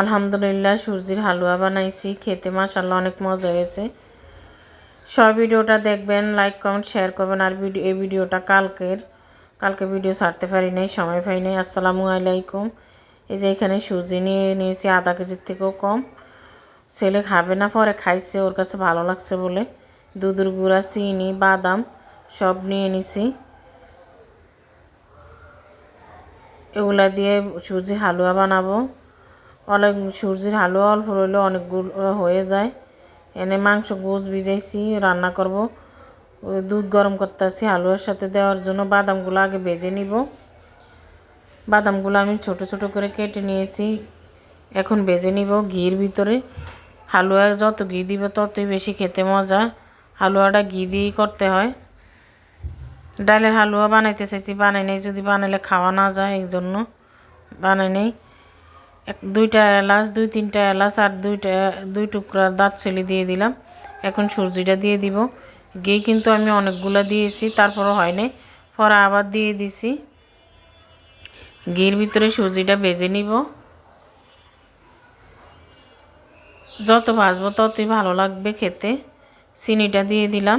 আলহামদুলিল্লাহ, সূর্যির হালুয়া বানাইছি, খেতে মাসাল্লাহ অনেক মজা হয়েছে। সব ভিডিওটা দেখবেন লাইক কমেন্ট শেয়ার করবেন, আর ভিডিও এই ভিডিওটা কালকের কালকে ভিডিও ছাড়তে পারি নাই, সময় পাই নাই। আসসালামু আলাইকুম। এই যে এখানে সুজি নিয়ে নিয়েছি আধা কেজির থেকেও কম। ছেলে খাবে না, পরে খাইছে, ওর কাছে ভালো লাগছে বলে। দুধুর গুঁড়া, চিনি, বাদাম সব নিয়ে নিছি। এগুলা দিয়ে সুজি হালুয়া বানাবো। অনেক সূর্যের হালুয়া অল্প রইলে, অনেকগুলো হয়ে যায়। এনে মাংস গোস ভিজাইছি, রান্না করব। দুধ গরম করতেছি, হালুয়ার সাথে দেওয়ার জন্য বাদামগুলো আগে ভেজে নিব। বাদামগুলো আমি ছোট ছোট করে কেটে নিয়েছি, এখন ভেজে নিব ঘির ভিতরে। হালুয়া যত ঘি দিব ততই বেশি খেতে মজা, হালুয়াটা ঘি দিয়েই করতে হয়। ডালের হালুয়া বানাইতে চাইছি, বানাই নেই, যদি বানাইলে খাওয়া না যায় এই জন্য বানাই নেই। এক, দুইটা এলাচ, দুই, তিনটা এলাচ আর দুইটা, দুই টুকরা দাঁত ছেলে দিয়ে দিলাম। এখন সূর্যিটা দিয়ে দিব। ঘি কিন্তু আমি অনেকগুলো দিয়েছি, তারপরও হয় নাই। পরে আবার দিয়ে দিছি। ঘির ভিতরে সূর্যিটা ভেজে নিব। যত ভাজবো ততই ভালো লাগবে খেতে। চিনিটা দিয়ে দিলাম।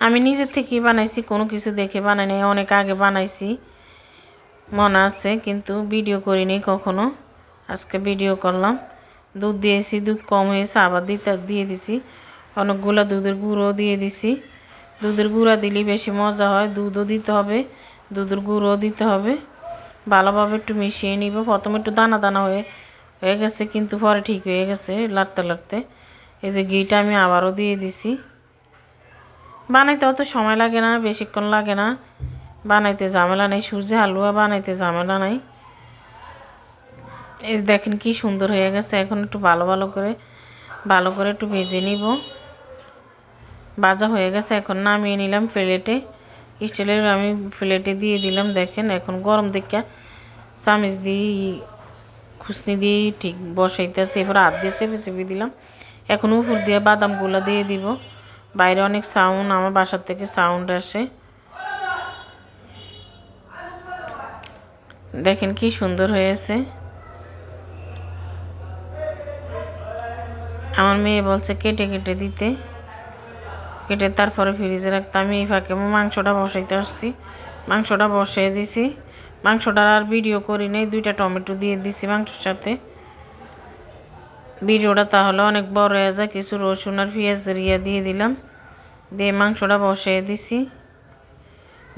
আমি নিজের থেকেই বানাইছি, কোনো কিছু দেখে বানাই নাই, অনেক আগে বানাইছি। মনে আছে, কিন্তু ভিডিও করিনি কখনো। আজকে ভিডিও করলাম। দুধ দিয়েছি, দুধ কম হয়েছে, আবার দিতে দিয়ে দিছি। অনেকগুলো দুধের গুঁড়ো দিয়ে দিছি। দুধের গুঁড়া দিলেই বেশি মজা হয়, দুধও দিতে হবে, দুধের গুঁড়ো দিতে হবে। ভালোভাবে একটু মিশিয়ে নিব। প্রথমে একটু দানা দানা হয়ে হয়ে গেছে, কিন্তু পরে ঠিক হয়ে গেছে লাগতে লাগতে এই যে ঘিটা আমি আবারও দিয়ে দিছি। বানাইতে অত সময় লাগে না, বেশিক্ষণ লাগে না। বানাইতে ঝামেলা নেই, সূর্য হালুয়া বানাইতে ঝামেলা নাই। এই দেখেন কি সুন্দর হয়ে গেছে, এখন একটু ভালো ভালো করে ভালো করে একটু ভেজে নিব। ভাজা হয়ে গেছে, এখন নামিয়ে নিলাম প্লেটে। স্টিলের আমি প্লেটে দিয়ে দিলাম, দেখেন এখন গরম দেখে চামিচ দিয়ে খুসনি দিয়ে ঠিক বসাইতেছে, এবার হাত দিয়ে চেপে চেপে দিলাম। এখন উপর দিয়ে বাদামগুলো দিয়ে দিব। বাইরে অনেক সাউন্ড আমার বাসার থেকে সাউন্ড আসে। দেখেন কি সুন্দর হয়েছে। আমার মেয়ে বলছে কেটে কেটে দিতে। কেটে তারপরে ফ্রিজে রাখতে আমি এই ফাঁকে মাংসটা বসাইতে আসছি। মাংসটা বসিয়ে দিছি। মাংসটার আর ভিডিও করি নেই, দুইটা টমেটো দিয়ে দিছি মাংসের সাথে। ভিডিওটা তাহলে অনেক বড় হয়ে যায়, কিছু রসুন আর পেঁয়াজ ইয়ে দিয়ে দিলাম। দিয়ে মাংসটা বসিয়ে দিছি।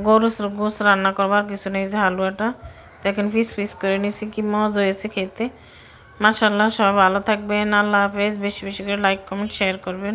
গরু গোস রান্না করবার কিছু নেই যে হালুয়াটা। দেখেন ফিস ফিস করে নিছি, কি মজা হয়েছে খেতে। মাসাল্লাহ সব ভালো থাকবেন, আল্লাহ হাফেজ। বেশি বেশি করে লাইক কমেন্ট শেয়ার করবেন।